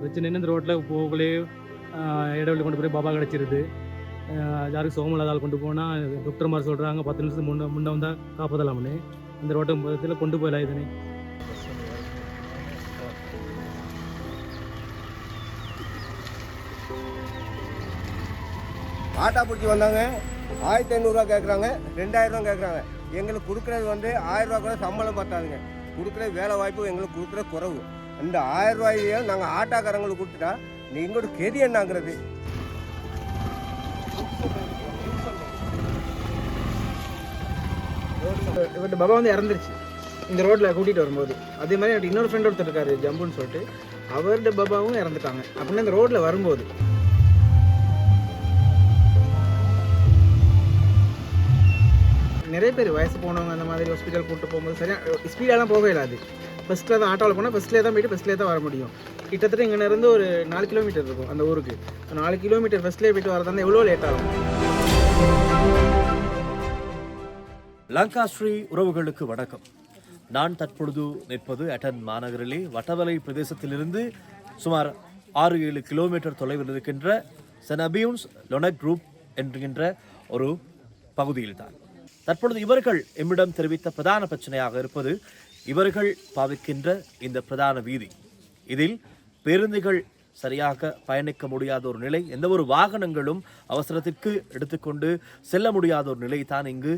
பிரச்சனைன்னு இந்த ரோட்டில் போகலே இடைவெளி கொண்டு போய் பாபா கிடச்சிருது. யாருக்கு சுகமில்லாத கொண்டு போனால் டாக்டர்மார் சொல்கிறாங்க பத்து நிமிஷத்துக்கு முன்ன முன்ன வந்தால் காப்பாற்றலாம்னு இந்த ரோட்டை மொத்தத்தில் கொண்டு போயிடலாம் இதுன்னு ஆட்டா பிடிச்சி வந்தாங்க. ஆயிரத்தி ஐநூறுரூவா கேட்குறாங்க ரெண்டாயிரரூவா கேட்குறாங்க எங்களுக்கு கொடுக்குறது வந்து ஆயிரரூவா கூட சம்பளம் பார்த்தாதுங்க கொடுக்குற வேலை வாய்ப்பு எங்களுக்கு கொடுக்குற குறவு. இந்த ஆயிரம் ரூபாயையும் நாங்கள் ஆட்டோக்காரங்களுக்கு கொடுத்துட்டா நீங்களோட கெதி என்னங்கிறது? இவர்கிட்ட பாபா வந்து இறந்துருச்சு. இந்த ரோட்டில் கூட்டிகிட்டு வரும்போது. அதே மாதிரி எனக்கு இன்னொரு ஃப்ரெண்ட் ஒருத்தர் இருக்காரு ஜம்புன்னு சொல்லிட்டு. அவர்கிட்ட பாபாவும் இறந்துட்டாங்க. அப்படின்னா இந்த ரோட்டில் வரும்போது. நிறைய பேர் வயசு போனவங்க அந்த மாதிரி ஹாஸ்பிட்டல் கூப்பிட்டு போகும்போது சரியாக ஸ்பீடாலாம் போகவே இல்லாது ஃபஸ்ட்டில் தான் ஆட்டோவில் போனால் ஃபஸ்ட்லேயே தான் போயிட்டு ஃபஸ்ட்லேயே தான் வர முடியும். கிட்டத்தட்ட இங்கேருந்து ஒரு நாலு கிலோமீட்டர் இருக்கும் அந்த ஊருக்கு. நாலு கிலோமீட்டர் ஃபஸ்ட்லேயே போயிட்டு வரதா எவ்வளோ லேட் ஆகும்? லங்காஸ்ரீ உறவுகளுக்கு வணக்கம். நான் தற்பொழுது நிற்பது அட்டன் மாநகரிலே வட்டவலை பிரதேசத்திலிருந்து சுமார் ஆறு ஏழு கிலோமீட்டர் தொலைவில் இருக்கின்ற செனபியூன்ஸ் லொனக் குரூப் என்கின்ற ஒரு பகுதியில்தான். தற்பொழுது இவர்கள் எம்மிடம் தெரிவித்த பிரதான பிரச்சனையாக இருப்பது இவர்கள் பாவிக்கின்ற இந்த பிரதான வீதி. இதில் பேருந்துகள் சரியாக பயணிக்க முடியாத ஒரு நிலை. எந்த ஒரு வாகனங்களும் அவசரத்திற்கு எடுத்துக்கொண்டு செல்ல முடியாத ஒரு நிலை தான் இங்கு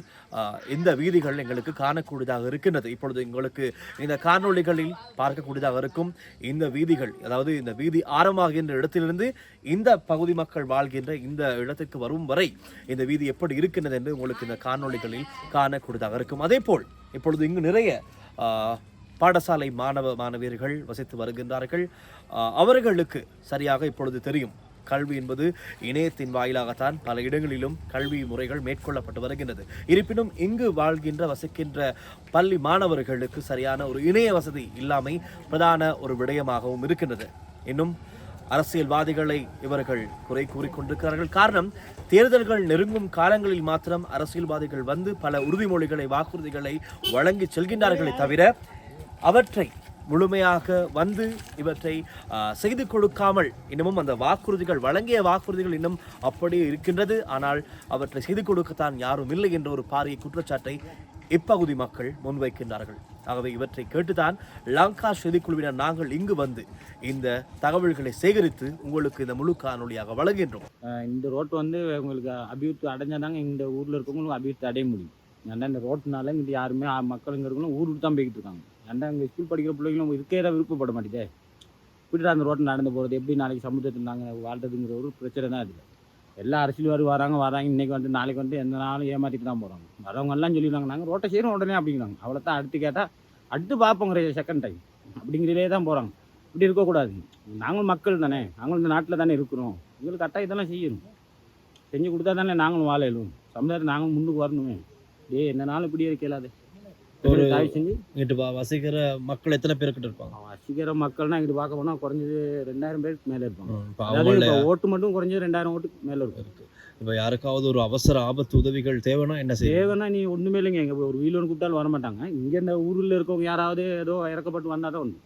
இந்த வீதிகள் எங்களுக்கு காணக்கூடியதாக இருக்கின்றது. இப்பொழுது எங்களுக்கு இந்த காணொளிகளில் பார்க்கக்கூடியதாக இருக்கும் இந்த வீதிகள் அதாவது இந்த வீதி ஆரம்பமாகின்ற இடத்திலிருந்து இந்த பகுதி மக்கள் வாழ்கின்ற இந்த இடத்துக்கு வரும் வரை இந்த வீதி எப்படி இருக்கின்றது என்று உங்களுக்கு இந்த காணொளிகளில் காணக்கூடியதாக இருக்கும். அதே போல் இப்பொழுது இங்கு நிறைய பாடசாலை மாணவ மாணவியர்கள் வசித்து வருகின்றார்கள். அவர்களுக்கு சரியாக இப்பொழுது தெரியும். கல்வி என்பது இணையத்தின் வாயிலாகத்தான் பல இடங்களிலும் கல்வி முறைகள் மேற்கொள்ளப்பட்டு வருகின்றது. இருப்பினும் இங்கு வாழ்கின்ற வசிக்கின்ற பள்ளி மாணவர்களுக்கு சரியான ஒரு இணைய வசதி இல்லாமை பிரதான ஒரு விடயமாகவும் இருக்கின்றது. இன்னும் அரசியல்வாதிகளை இவர்கள் குறை கூறிக்கொண்டிருக்கிறார்கள் காரணம் தேர்தல்கள் நெருங்கும் காலங்களில் மாத்திரம் அரசியல்வாதிகள் வந்து பல உறுதிமொழிகளை வாக்குறுதிகளை வழங்கி செல்கின்றார்களே தவிர அவற்றை முழுமையாக வந்து இவற்றை செய்து கொடுக்காமல் இன்னமும் அந்த வாக்குறுதிகள் வழங்கிய வாக்குறுதிகள் இன்னும் அப்படியே இருக்கின்றது. ஆனால் அவற்றை செய்து கொடுக்கத்தான் யாரும் இல்லை என்ற ஒரு பாரிய குற்றச்சாட்டை இப்பகுதி மக்கள் முன்வைக்கின்றார்கள். ஆகவே இவற்றை கேட்டுதான் லங்கா செய்திக்குழுவினர் நாங்கள் இங்கு வந்து இந்த தகவல்களை சேகரித்து உங்களுக்கு இந்த முழு காணொலியாக வழங்குகின்றோம். இந்த ரோட்டு வந்து உங்களுக்கு அபிவிருத்தி அடைஞ்சாதாங்க இந்த ஊரில் இருக்கவங்களுக்கு அபிவிருத்தி அடைய முடியும். ஏன்னா இந்த ரோட்டுனால இங்கே யாருமே மக்களுங்கிறவங்களும் மக்கள் இங்கே இருக்கணும் ஊருக்கு தான் போய்கிட்டு இருக்காங்க. ஏன்டா அங்கே ஸ்கூல் படிக்கிற பிள்ளைங்களும் இருக்கே தான் விருப்பப்பட மாட்டேதே. இப்படி அந்த ரோட்டில் நடந்து போகிறது எப்படி நாளைக்கு சமுத்திரத்தில் நாங்கள் வாழ்றதுங்கிற ஒரு பிரச்சனை தான் இருக்குது எல்லா அரசியல்வாதி வராங்க வராங்க இன்னைக்கு வந்து நாளைக்கு வந்து எந்த நாளும் ஏமாற்றிட்டு தான் போகிறாங்க வரவங்க எல்லாம் சொல்லிடுவாங்க நாங்கள் ரோட்டை செய்கிறோம் உடனே அப்படிங்கிறாங்க. அவ்வளோ தான் அடுத்து கேட்டால் அடுத்து பார்ப்போங்கிற செகண்ட் டைம் அப்படிங்கிறதே தான் போகிறாங்க இப்படி இருக்கக்கூடாது. நாங்களும் மக்கள் தானே நாங்களும் இந்த நாட்டில் தானே இருக்கிறோம். எங்களுக்கு கரெக்டாக இதெல்லாம் செய்யணும். செஞ்சு கொடுத்தா தானே நாங்களும் வாழையிலும் சமுதாயத்தை நாங்களும் முன்னுக்கு வரணுமே. டே என்ன நாளும் இப்படியே கேளாது ஒரு- இங்கிட்டு வசிக்கிற மக்கள் எத்தனை பேர்கிட்ட இருப்பாங்க? வசிக்கிற மக்கள்னா இங்கிட்டு பார்க்க போனால் குறைஞ்சது ரெண்டாயிரம் பேருக்கு மேலே இருப்பாங்க. ஓட்டு மட்டும் குறைஞ்சது ரெண்டாயிரம் ஓட்டுக்கு மேலே இருக்கும். இப்போ யாருக்காவது ஒரு அவசர ஆபத்து உதவிகள் தேவைன்னா என்ன செய்ய தேவைன்னா நீ ஒன்றுமே இல்லைங்க. எங்கள் ஒரு வீலோன்னு கூப்பிட்டாலும் வர மாட்டாங்க. இங்கே இந்த ஊரில் இருக்கவங்க யாராவது ஏதோ இறக்கப்பட்டு வந்தால் தான் ஒன்று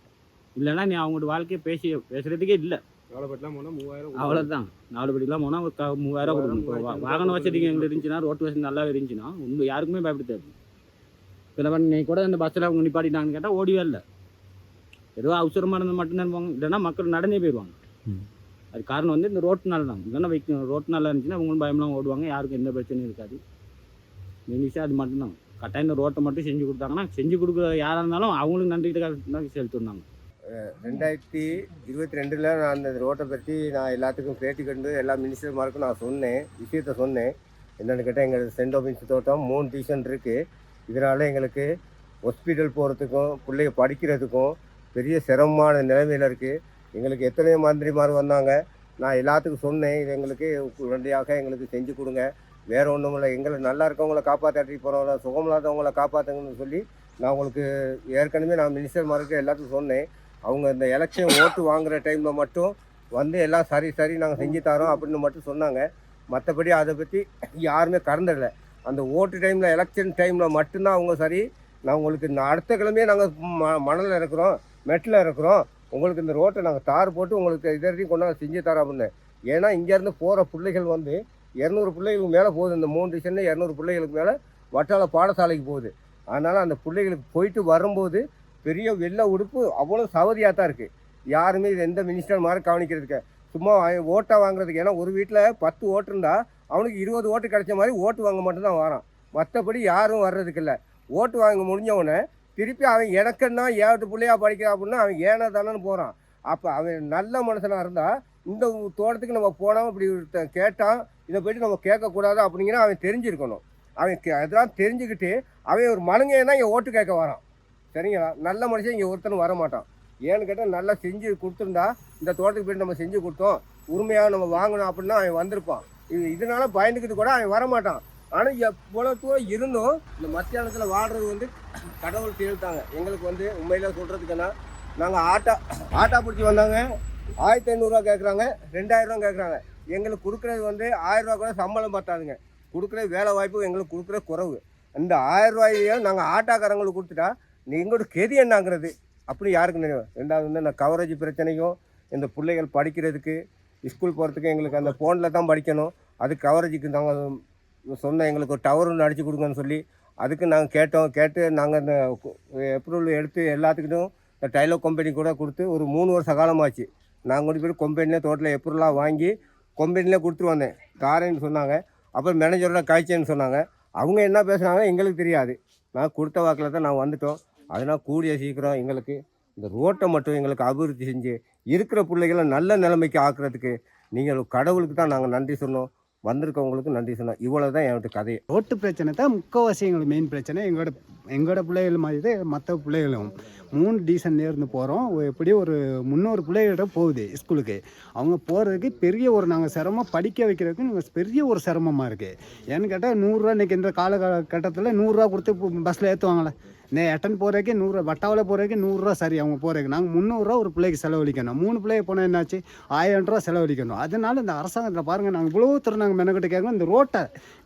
இல்லைன்னா நீ அவங்களோட வாழ்க்கையை பேசி பேசுறதுக்கே இல்லை. அவ்வளோதான் நாலு படிலாம் போனால் மூவாயிரம் வாகன வசதிங்க எங்களுக்கு இருந்துச்சுன்னா ரோட்டு வசதி நல்லா இருந்துச்சுன்னா ஒன்றும் யாருக்குமே பயப்பட பண்ணி நீ கூட இந்த பஸ்ஸில் அவங்க நிப்பாட்டிட்டாங்கன்னு கேட்டால் ஓடிவே இல்லை ஏதோ அவசரமாக இருந்தது மட்டும்தான் போவாங்க இல்லைன்னா மக்கள் நடந்தே போயிடுவாங்க. அது காரணம் வந்து இந்த ரோட்டுனால தான் இல்லைன்னா வைக்க ரோட்டு நல்லா இருந்துச்சுன்னா அவங்களும் பயம்லாம் ஓடுவாங்க யாருக்கும் எந்த பிரச்சனையும் இருக்காது மெயின் விஷயம் அது மட்டும்தான் கட்டாயம் இந்த ரோட்டை மட்டும் செஞ்சு கொடுத்தாங்கன்னா செஞ்சு கொடுக்குற யாராக இருந்தாலும் அவங்களுக்கு நன்றி தான் செலுத்திருந்தாங்க ரெண்டாயிரத்தி இருபத்தி ரெண்டில் நான் அந்த ரோட்டை பற்றி நான் எல்லாத்துக்கும் பேட்டி கண்டு எல்லா மினிஸ்டர்மாருக்கும் நான் சொன்னேன் விஷயத்த சொன்னேன் என்னென்னு கேட்டால் எங்கள் சென்ட் ஆஃபீஸ் தோட்டம் மூணு டியூஷன் இருக்குது இதனால் எங்களுக்கு ஹாஸ்பிட்டல் போகிறதுக்கும் பிள்ளைங்க படிக்கிறதுக்கும் பெரிய சிரமமான நிலைமையில் இருக்குது எங்களுக்கு எத்தனையோ மந்திரிமார் வந்தாங்க. நான் எல்லாத்துக்கும் சொன்னேன் இது எங்களுக்கு உடனடியாக எங்களுக்கு செஞ்சு கொடுங்க. வேறு ஒன்றும் இல்லை எங்களை நல்லா இருக்கவங்கள காப்பாற்றி போகிறவங்கள சுகமில்லாதவங்கள காப்பாற்றுங்கன்னு சொல்லி நான் உங்களுக்கு ஏற்கனவே நான் மினிஸ்டர்மாருக்கு எல்லாத்துக்கும் சொன்னேன். அவங்க இந்த எலெக்ஷன் ஓட்டு வாங்குகிற டைமில் மட்டும் வந்து எல்லாம் சரி சரி நாங்கள் செஞ்சு தரோம் அப்படின்னு மட்டும் சொன்னாங்க. மற்றபடி அதை பற்றி யாருமே கறந்துடலை அந்த ஓட்டு டைமில் எலெக்ஷன் டைமில் மட்டும்தான் அவங்க சரி. நான் உங்களுக்கு இந்த அடுத்த கிழமையே நாங்கள் ம மணலில் இருக்கிறோம் மெட்டில் இருக்கிறோம். உங்களுக்கு இந்த ரோட்டை நாங்கள் தார் போட்டு உங்களுக்கு இதரையும் கொண்டாந்து செஞ்சு தரோம் அப்படின்னு. ஏன்னா இங்கேருந்து போகிற பிள்ளைகள் வந்து இரநூறு பிள்ளைகளுக்கு மேலே போகுது. இந்த மூணு டிவிஷனில் இரநூறு பிள்ளைகளுக்கு மேலே வட்டால பாடசாலைக்கு போகுது. அதனால் அந்த பிள்ளைகளுக்கு போயிட்டு வரும்போது பெரிய வெள்ளை உடுப்பு அவ்வளோ சவதியாக தான் இருக்குது யாருமே இது எந்த மினிஸ்டர் மாதிரி கவனிக்கிறதுக்கு சும்மா ஓட்டை வாங்குறதுக்கு. ஏன்னா ஒரு வீட்டில் பத்து ஓட்டு இருந்தால் அவனுக்கு இருபது ஓட்டு கிடைச்ச மாதிரி ஓட்டு வாங்க மட்டும்தான் வரான். மற்றபடி யாரும் வர்றதுக்கு இல்லை ஓட்டு வாங்க முடிஞ்சவனே திருப்பி அவன் எனக்குன்னா ஏழு பிள்ளையா படிக்கிறான் அப்படின்னா அவன் ஏனா தானேன்னு போகிறான் அப்போ அவன் நல்ல மனுஷனாக இருந்தால் இந்த தோட்டத்துக்கு நம்ம போனால் இப்படி கேட்டான் இதை போயிட்டு நம்ம கேட்கக்கூடாது அப்படிங்கிற அவன் தெரிஞ்சிருக்கணும். அவன் கே- அதெல்லாம் தெரிஞ்சுக்கிட்டு அவன் ஒரு மனுங்கன்னா இங்கே ஓட்டு கேட்க வரான். சரிங்களா? நல்ல மனுஷன் இங்கே ஒருத்தனும் வர மாட்டான். ஏன்னு கேட்டால் நல்லா செஞ்சு கொடுத்துருந்தா இந்த தோட்டத்துக்கு போயிட்டு நம்ம செஞ்சு கொடுத்தோம் உரிமையாக நம்ம வாங்கணும் அப்படின்னா அவன் வந்திருப்பான். இது இதனால பயந்துக்கிட்டு கூட அவன் வர மாட்டான் ஆனால் எவ்வளோ தூரம் இருந்தும் இந்த மத்தியானத்தில் வாடுறது வந்து கடவுள் தீர்த்தாங்க எங்களுக்கு வந்து உண்மையில சொல்கிறதுக்குன்னா நாங்கள் ஆட்டா ஆட்டா பிடிச்சி வந்தாங்க. ஆயிரத்தி ஐநூறுரூவா கேட்குறாங்க ரெண்டாயிரரூவா கேட்குறாங்க எங்களுக்கு கொடுக்குறது வந்து ஆயிரரூவா கூட சம்பளம் பத்தாதுங்க. கொடுக்குற வேலை வாய்ப்பு எங்களுக்கு கொடுக்குற குறைவு. இந்த ஆயிரரூவாயையும் நாங்கள் ஆட்டாக்காரங்களுக்கு கொடுத்துட்டா நீ எங்களோட கெதி என்னங்கிறது? அப்படி யாருக்கு நினைவு ரெண்டாவது வந்து இந்த கவரேஜ் பிரச்சனையும் இந்த பிள்ளைகள் படிக்கிறதுக்கு ஸ்கூல் போகிறதுக்கு எங்களுக்கு அந்த ஃபோனில் தான் படிக்கணும். அது கவரேஜுக்கு நாங்கள் சொன்ன எங்களுக்கு ஒரு டவர் ஒன்று அடிச்சு கொடுங்கன்னு சொல்லி அதுக்கு நாங்கள் கேட்டோம். கேட்டு நாங்கள் இந்த அப்ரூவல் எடுத்து எல்லாத்துக்கிட்டும் இந்த டைலோ கம்பெனி கூட கொடுத்து ஒரு மூணு வருஷ காலமாச்சு. நாங்கள் கொண்டு போய் கொம்பெனிலே தோட்டத்தில் எப்ரூவலாக வாங்கி கொம்பெனிலே கொடுத்துட்டு வந்தேன். தாரேன்னு சொன்னாங்க. அப்புறம் மேனேஜரோட காய்ச்சேன்னு சொன்னாங்க. அவங்க என்ன பேசுனாங்க எங்களுக்கு தெரியாது. நான் கொடுத்த வாக்கில் தான் நான் வந்துட்டோம். அதனால் கூடிய சீக்கிரம் எங்களுக்கு இந்த ரோட்டை மட்டும் எங்களுக்கு அபிவிருத்தி செஞ்சு இருக்கிற பிள்ளைகளை நல்ல நிலைமைக்கு ஆக்குறதுக்கு நீங்கள் கடவுளுக்கு தான் நாங்கள் நன்றி சொன்னோம். வந்திருக்கவங்களுக்கு நன்றி சொன்னோம். இவ்வளோ தான் என்கிட்ட கதை ரோட்டு பிரச்சனை தான் முக்கவாசி எங்களுக்கு மெயின் பிரச்சனை. எங்களோட எங்களோட பிள்ளைகள் மாதிரி தான் மற்ற பிள்ளைகளும். மூணு டீசன் இருந்து போகிறோம் எப்படியும் ஒரு முந்நூறு பிள்ளைகளோட போகுது ஸ்கூலுக்கு. அவங்க போகிறதுக்கு பெரிய ஒரு நாங்கள் சிரமம். படிக்க வைக்கிறதுக்கு நாங்கள் பெரிய ஒரு சிரமமாக இருக்குது ஏன்னு கேட்டால் நூறுரூவா இன்றைக்கி இந்த காலகட்டத்தில் நூறுரூவா கொடுத்து பஸ்ஸில் ஏற்றுவாங்களே நே எட்டன் போகிறதுக்கு நூறுரூவா வட்டாவில் போகிறதுக்கு நூறுரூவா சரி அவங்க போகிறதுக்கு நாங்கள் முந்நூறுரூவா ஒரு பிள்ளைக்கு செலவழிக்கணும். மூணு பிள்ளைக்கு போனால் என்னாச்சு? ஆயிரம் ரூபா செலவழிக்கணும். அதனால இந்த அரசாங்கத்தில் பாருங்கள் நாங்கள் இவ்வளோ தூரம் நாங்கள் மெனக்கிட்ட கேட்குறோம் இந்த ரோட்டை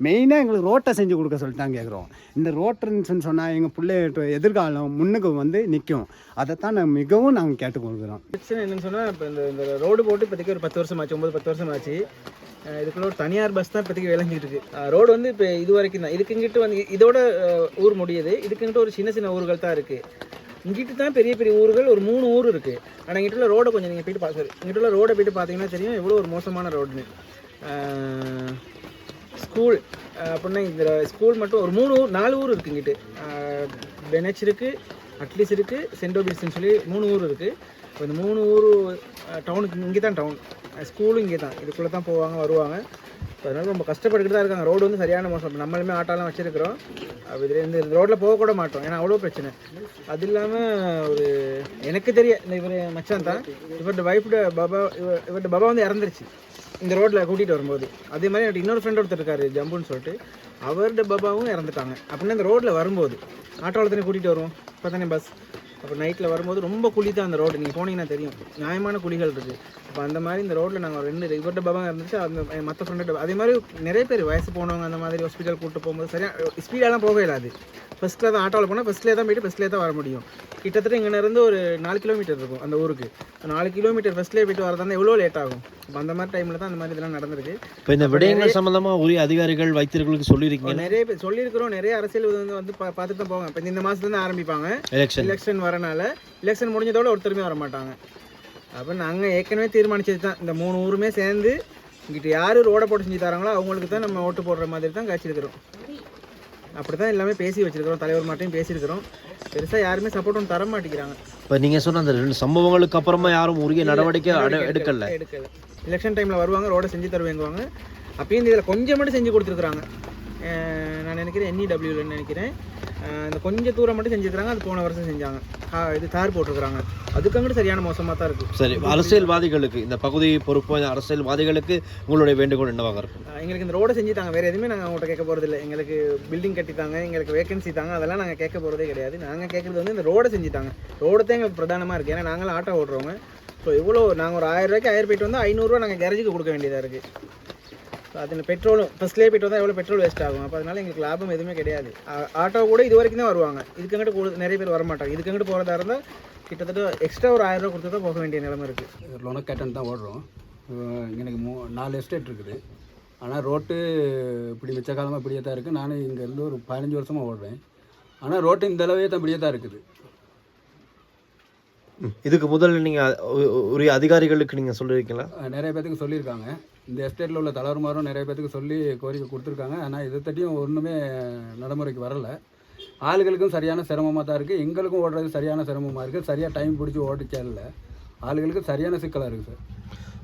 மெயினாக எங்களுக்கு ரோட்டை செஞ்சு கொடுக்க சொல்லிட்டாங்க கேட்குறோம் இந்த ரோட்டுன்னு சொன்னால் எங்கள் பிள்ளைய எதிர்காலம் முன்னுக்கு வந்து நிற்கும் அதைத்தான் நாங்கள் மிகவும் நாங்கள் கேட்டுக்கொள்கிறோம். பிரச்சனை என்னன்னு சொன்னால் இப்போ இந்த ரோடு போட்டு இப்போதைக்கு ஒரு பத்து வருஷம் ஆச்சு ஒம்பது பத்து வருஷம் ஆச்சு இதுக்குள்ள ஒரு தனியார் பஸ் தான் இப்போதைக்கு விளங்கிட்டு இருக்கு. ரோடு வந்து இப்போ இது வரைக்கும் தான். இதுக்குங்கிட்டு வந்து இதோட ஊர் முடியுது. இதுக்குங்கிட்ட ஒரு சின்ன சின்ன ஊர்கள் தான் இருக்குது இங்கிட்டு தான் பெரிய பெரிய ஊர்கள் ஒரு மூணு ஊர் இருக்குது ஆனால் இங்கிட்ட உள்ள ரோடை கொஞ்சம் நீங்கள் போயிட்டு பார்த்து இங்கிட்ட உள்ள ரோடை போயிட்டு பார்த்தீங்கன்னா தெரியும் எவ்வளோ ஒரு மோசமான ரோடுன்னு ஸ்கூல் அப்படின்னா இந்த ஸ்கூல் மட்டும் ஒரு மூணு ஊர் நாலு ஊர் இருக்குது இங்கிட்டு. பெனச் இருக்குது அட்லீஸ்ட் இருக்குது சென்ட் சொல்லி மூணு ஊர் இருக்குது இப்போ இந்த மூணு ஊர் டவுனுக்கு இங்கே தான் டவுன் ஸ்கூலும் இங்கே தான் இதுக்குள்ளே தான் போவாங்க வருவாங்க. இப்போ அதனால் ரொம்ப கஷ்டப்பட்டுக்கிட்டு தான் இருக்காங்க. ரோடு வந்து சரியான மோசம். நம்மளுமே ஆட்டோலாம் வச்சுருக்கிறோம். அப்படி இந்த ரோட்டில் போகக்கூட மாட்டோம். ஏன்னா அவ்வளோ பிரச்சனை. அது இல்லாமல் ஒரு எனக்கு தெரிய இந்த இவர் மச்சான் தான். இவர்கிட்ட வைஃப்ட பாபா இவர் இவர்கிட்ட பாபா வந்து இறந்துருச்சு. இந்த ரோட்டில் கூட்டிகிட்டு வரும்போது. அதே மாதிரி என்கிட்ட இன்னொரு ஃப்ரெண்ட் ஒருத்தர் இருக்காரு ஜம்புன்னு சொல்லிட்டு. அவர்கிட்ட பாபாவும் இறந்துட்டாங்க. அப்படின்னா இந்த ரோட்டில் வரும்போது ஆட்டோவில் தானே கூட்டிகிட்டு வருவோம்? இப்போ தானே பஸ் அப்போ நைட்டில் வரும்போது ரொம்ப குழி தான் அந்த ரோடு நீங்கள் போனீங்கன்னா தெரியும். நியாயமான குழிகள் இருக்குது அப்போ அந்த மாதிரி இந்த ரோட்டில் நாங்கள் ரெண்டு இவர்கிட்ட பாபா இருந்துச்சு அந்த மற்ற ஃப்ரெண்டு அதே மாதிரி நிறைய பேர் வயசு போனவங்க அந்த மாதிரி ஹாஸ்பிட்டல் கூட்டு போகும்போது சரியாக ஸ்பீடாலாம் போகவே இல்லாது ஃபஸ்ட்டில் தான் ஆட்டோவில் போனால் ஃபஸ்ட்லேயே தான் போயிட்டு ஃபஸ்ட்லேயே தான் வர முடியும். கிட்டத்தட்ட இங்கே இருந்து ஒரு நாலு கிலோமீட்டர் இருக்கும் அந்த ஊருக்கு. நாலு கிலோமீட்டர் ஃபஸ்ட்லேயே போயிட்டு வரதா இருந்தால் எவ்வளோ லேட் ஆகும்? அப்போ அந்த மாதிரி டைமில் தான் அந்த மாதிரி இதெல்லாம் நடந்திருக்கு. இப்போ இந்த விடயங்கள் சம்பந்தமா உரிய அதிகாரிகள் வைத்தியர்களுக்கு சொல்லியிருக்கீங்க. நிறைய பேர் சொல்லியிருக்கிறோம். நிறைய அரசியல் வந்து வந்து பார்த்துட்டு தான் போவாங்க இப்போ இந்த மாதத்துலேருந்து ஆரம்பிப்பாங்க. எலெக்ஷன் எலெக்ஷன் வரனால எலெக்ஷன் முடிஞ்சதோட ஒருத்தருமே வர மாட்டாங்க அப்போ நாங்கள் ஏற்கனவே தீர்மானிச்சது தான். இந்த மூணு ஊருமே சேர்ந்து இங்கிட்ட யார் ரோடை போட்டு செஞ்சு தராங்களோ அவங்களுக்கு தான் நம்ம ஓட்டு போடுற மாதிரி தான் காய்ச்சிருக்கிறோம் அப்படி தான் எல்லாமே பேசி வச்சிருக்கிறோம். தலைவர் மாட்டையும் பேசியிருக்கிறோம். பெருசாக யாருமே சப்போர்ட் ஒன்று தர மாட்டேங்கிறாங்க. இப்போ நீங்க சொன்ன அந்த ரெண்டு சம்பவங்களுக்கு அப்புறமா யாரும் உரிய நடவடிக்கை எடுக்கல. எடுக்கல. எலெக்ஷன் டைமில் வருவாங்க ரோடை செஞ்சு தருவேங்குவாங்க. அப்பயும் இதில் கொஞ்சம் மட்டும் செஞ்சு கொடுத்துருக்குறாங்க. நான் நினைக்கிறேன் என்இடபிள்யூலன்னு நினைக்கிறேன். அஹ் இந்த கொஞ்சம் தூரம் மட்டும் செஞ்சுருக்காங்க அது போன வருஷம் செஞ்சாங்க. இது தார் போட்டிருக்கிறாங்க. அதுக்கு சரியான மோசமாக தான் இருக்குது சரி அரசியல்வாதிகளுக்கு இந்த பகுதி பொறுப்பு அரசியல்வாதிகளுக்கு உங்களுடைய வேண்டுகோள் என்னவாக இருக்கும்? எங்களுக்கு இந்த ரோடை செஞ்சு தாங்க வேறு எதுவுமே நாங்கள் அவங்கள்ட்ட கேட்க போகிறது இல்லை. எங்களுக்கு பில்டிங் கட்டித்தாங்க எங்களுக்கு வேகன்சி தாங்க. அதெல்லாம் நாங்கள் கேட்க போகிறதே கிடையாது. நாங்கள் கேட்குறது வந்து இந்த ரோடை செஞ்சு தாங்க ரோடு தான் எங்களுக்கு பிரதானமாக இருக்குது ஏன்னா நாங்களும் ஆட்டோ ஓட்டுறவங்க. ஸோ இவ்வளோ நாங்கள் ஒரு ஆயிரம் ரூபாய்க்கு ஆயிரம் போயிட்டு வந்தால் ஐநூறுரூவா நாங்கள் கேரேஜுக்கு கொடுக்க வேண்டியதாக இருக்குது ஸோ அதில் பெட்ரோலும் ஃபஸ்ட்லேயே பெட்ரோல் வந்தால் எவ்வளோ பெட்ரோல் வேஸ்ட் ஆகும். அப்போ அதனால எங்களுக்கு லாபம் எதுவுமே கிடையாது. ஆட்டோ கூட இது வரைக்கும் தான் வருவாங்க இதுக்கங்கிட்ட கூட நிறைய பேர் வர இதுக்கங்கிட்ட போகிறதா இருந்தால் கிட்டத்தட்ட எக்ஸ்ட்ரா ஒரு ஆயிரம் ரூபா கொடுத்து தான் போக வேண்டிய நிலைமை இருக்குது லொனக்கேட்டன் தான் ஓடுறோம். எனக்கு மூ நாலு எஸ்டேட் இருக்குது. ஆனால் ரோட்டு இப்படி மிச்ச காலமாக இப்படியே தான் இருக்குது நான் இங்கேருந்து ஒரு பதினஞ்சு வருஷமாக ஓடுறேன். ஆனால் ரோட்டு இந்த அளவே தான் இப்படியே தான் இருக்குது. இதுக்கு முதல்ல நீங்கள் உரிய அதிகாரிகளுக்கு நீங்கள் சொல்லியிருக்கீங்களா? நிறைய பேத்துக்கு சொல்லியிருக்காங்க. இந்த எஸ்டேட்டில் உள்ள தலைவருமாரும் நிறைய பேத்துக்கு சொல்லி கோரிக்கை கொடுத்துருக்காங்க. ஆனால் இதை தட்டியும் ஒன்றுமே நடைமுறைக்கு வரல. ஆளுகளுக்கும் சரியான சிரமமாக தான் இருக்குது எங்களுக்கும் ஓடுறது சரியான சிரமமாக இருக்குது சரியாக டைம் பிடிச்சி ஓடிச்சல ஆளுகளுக்கு சரியான சிக்கலாக இருக்குது சார்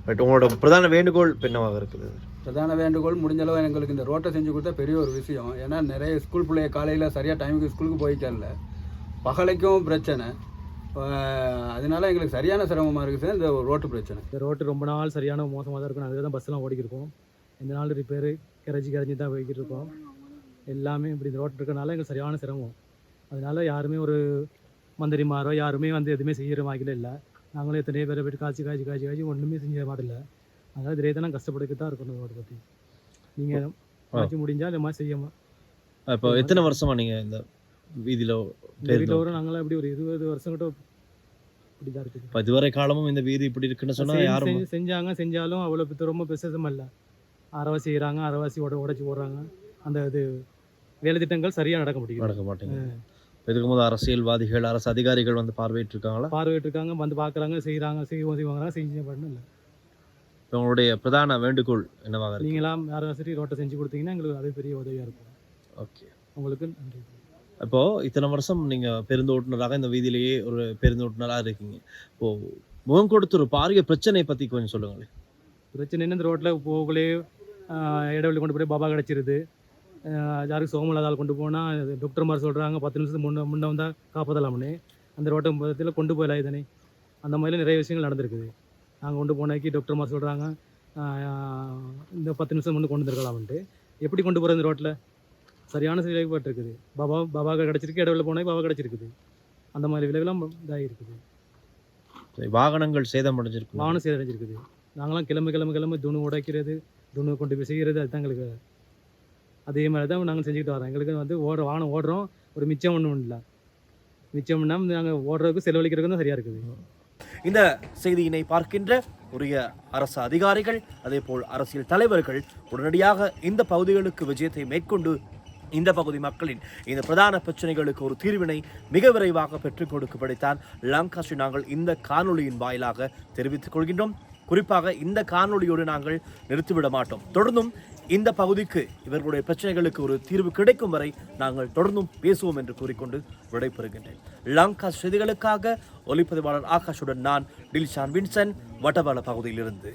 பட் உங்களோட பிரதான வேண்டுகோள் இப்ப என்னவாக இருக்குது? பிரதான வேண்டுகோள் முடிஞ்ச அளவு எங்களுக்கு இந்த ரோட்டை செஞ்சு கொடுத்தா பெரிய ஒரு விஷயம். ஏன்னா நிறைய ஸ்கூல் பிள்ளைய காலையில் சரியாக டைமுக்கு ஸ்கூலுக்கு போய்க்கல பகலைக்கும் பிரச்சனை. அதனால எங்களுக்கு சரியான சிரமமாக இருக்குது சார் இந்த ரோட்டு பிரச்சனை. இந்த ரோட்டு ரொம்ப நாள் சரியான மோசமாக தான் இருக்கும். அதுக்கு தான் பஸ்ஸெல்லாம் ஓடிக்கிருக்கோம் இந்த நாள் ரிப்பேரு கரைச்சி கரைஞ்சி தான் போய்கிட்டு இருக்கோம். எல்லாமே இப்படி இந்த ரோட்டு இருக்கனால எங்களுக்கு சரியான சிரமம். அதனால யாருமே ஒரு மந்திரிமாரோ யாருமே வந்து எதுவுமே செய்கிற மாதிரி இல்லை. நாங்களும் எத்தனையோ பேரை போய்ட்டு காய்ச்சி காய்ச்சி காய்ச்சி காய்ச்சி ஒன்றுமே செஞ்ச மாதிரி இல்லை. அதனால் இதே தான் கஷ்டப்பட்டுக்கிட்டு தான் இருக்கணும் ரோட்டை பற்றி நீங்கள் காய்ச்சி முடிஞ்சால் இந்த மாதிரி செய்யமா? இப்போ எத்தனை வருஷமா நீங்கள் இந்த வீதியில் வீட்டில் ஒரு நாங்களாம் எப்படி ஒரு இருபது வருஷம் கிட்ட இப்படி தான் இருக்குது. இப்போ இதுவரை காலமும் இந்த வீதி இப்படி இருக்குன்னு சொன்னால் யாரும் செஞ்சு- செஞ்சாங்க செஞ்சாலும் அவ்வளோ ரொம்ப விசேஷம் இல்லை அரைவாசி செய்கிறாங்க அரைவாசி உட உடச்சி போடுறாங்க. அந்த இது வேலை திட்டங்கள் சரியாக நடக்க முடியும் நடக்க மாட்டேங்குது. இப்ப இதுக்கு முதல் அரசியல்வாதிகள் அரசு அதிகாரிகள் வந்து பார்வையிட்டு இருக்காங்களா பார்வையிட்டு இருக்காங்க வந்து பார்க்குறாங்க செய்கிறாங்க செய்வோம் செய்வாங்க செஞ்சு பண்ணல இல்லை. இப்போ உங்களுடைய பிரதான வேண்டுகோள் என்னவாக நீங்களாம் யாரும் சரி ரோட்டை செஞ்சு கொடுத்தீங்கன்னா எங்களுக்கு அது பெரிய உதவியாக இருக்கும். ஓகே. உங்களுக்கு நன்றி. இப்போது இத்தனை வருஷம் நீங்கள் பேருந்து ஓட்டுநராக இந்த வீதியிலேயே ஒரு பேருந்து ஓட்டுநராக இருக்கீங்க. இப்போது முகம் கொடுத்து ஒரு பாரிய பிரச்சனையை பற்றி கொஞ்சம் சொல்லுங்களேன். பிரச்சனை இந்த ரோட்டில் போகலே இடைவெளி கொண்டு போய் பாபா கிடச்சிருது. யாருக்கு சோமலாதால் கொண்டு போனால் டாக்டர்மார் சொல்கிறாங்க பத்து நிமிஷத்துக்கு முன்ன முன்ன வந்தால் காப்பாற்றலாம்னு அந்த ரோட்டை பதத்தில் கொண்டு போகலாம் இதனை. அந்த மாதிரி நிறைய விஷயங்கள் நடந்திருக்குது. நாங்கள் கொண்டு போனாக்கி டாக்டர்மார் சொல்கிறாங்க இந்த பத்து நிமிஷம் முன்னே கொண்டு வந்துருக்கலாம்ன்ட்டு. எப்படி கொண்டு போகிறது இந்த ரோட்டில் சரியான செயல்பாட்டு இருக்குது பாபா பாபா கிடச்சிருக்கு இடைவெளி போனால் பாபா கிடச்சிருக்குது. அந்த மாதிரி விளைவுலாம் இதாகி இருக்குது சரி, வாகனங்கள் சேதம் அடைஞ்சிருக்கு வாகனம் சேதடைஞ்சிருக்குது நாங்களாம் கிளம்பி கிளம்பி கிளம்பி துணு உடைக்கிறது துணு கொண்டு போய் செய்கிறது அதுதான் எங்களுக்கு. அதே மாதிரி தான் நாங்கள் செஞ்சுக்கிட்டு வரோம். எங்களுக்கு வந்து ஓடுற வாகனம் ஓடுறோம். ஒரு மிச்சம் ஒன்றும் இல்லை. மிச்சம் இல்லாமல் நாங்கள் ஓடுறதுக்கு செலவழிக்கிறதுக்கு தான் சரியாக இருக்குது. இந்த செய்தியினை பார்க்கின்ற உரிய அரசு அதிகாரிகள் அதேபோல் அரசியல் தலைவர்கள் உடனடியாக இந்த பகுதிகளுக்கு விஜயத்தை மேற்கொண்டு இந்த பகுதி மக்களின் இந்த பிரதான பிரச்சனைகளுக்கு ஒரு தீர்வினை மிக விரைவாக பெற்றுக் கொடுக்கப்படித்தான் லங்காஸ்ரீ நாங்கள் இந்த காணொலியின் வாயிலாக தெரிவித்துக் கொள்கின்றோம். குறிப்பாக இந்த காணொலியோடு நாங்கள் நிறுத்திவிட மாட்டோம். தொடர்ந்தும் இந்த பகுதிக்கு இவர்களுடைய பிரச்சனைகளுக்கு ஒரு தீர்வு கிடைக்கும் வரை நாங்கள் தொடர்ந்தும் பேசுவோம் என்று கூறிக்கொண்டு விடைபெறுகின்றேன். லங்கா செய்திகளுக்காக ஒளிப்பதிவாளர் ஆகாஷுடன் நான் டில்ஷான் வின்சன் வட்டபால பகுதியிலிருந்து.